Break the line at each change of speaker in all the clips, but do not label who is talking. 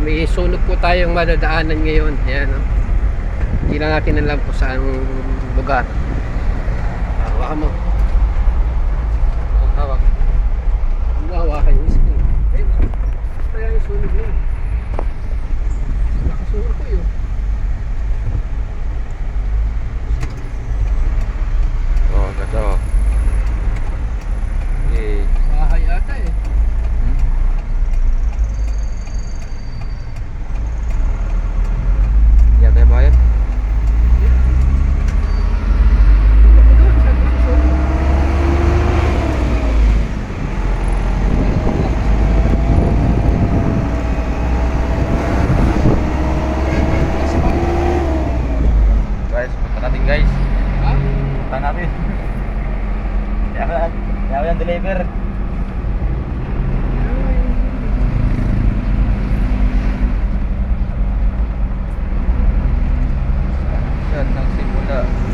may sunog po tayong madadaanan ngayon. Ayan, no? Hindi lang natin alam kung saan lugar. Ah, Hawakan mo.
Hawak.
Ano hawakan yung screen? Ayun, kaya yung sunog yun. Nakasunog ko yun.
Oh, ganda oh. Eh.
Bahay ata eh.
Hmm? Yan tayo bayad.
Ito po doon, sa nakasunog.
Guys, punta natin guys.
Ha?
Punta natin. Kaya ko yan. Kaya ko yan deliver. Yan, nagsimula.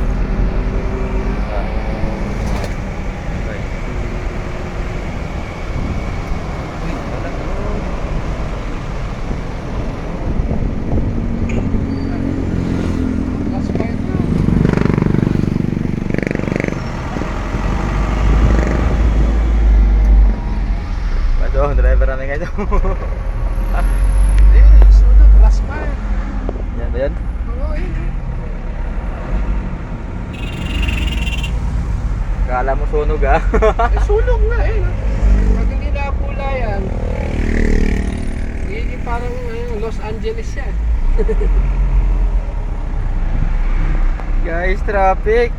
Ito, driver namin ngayon.
Ayun, sunog, last fight.
yan ba yan?
Oo, ayun. eh.
Kala mo sunog ah.
Eh, sunog na eh. Pag hindi nakapula yan, hindi parang ayun, Los Angeles yan.
Guys, traffic.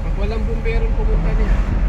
Pag walang bumberong pumunta niya.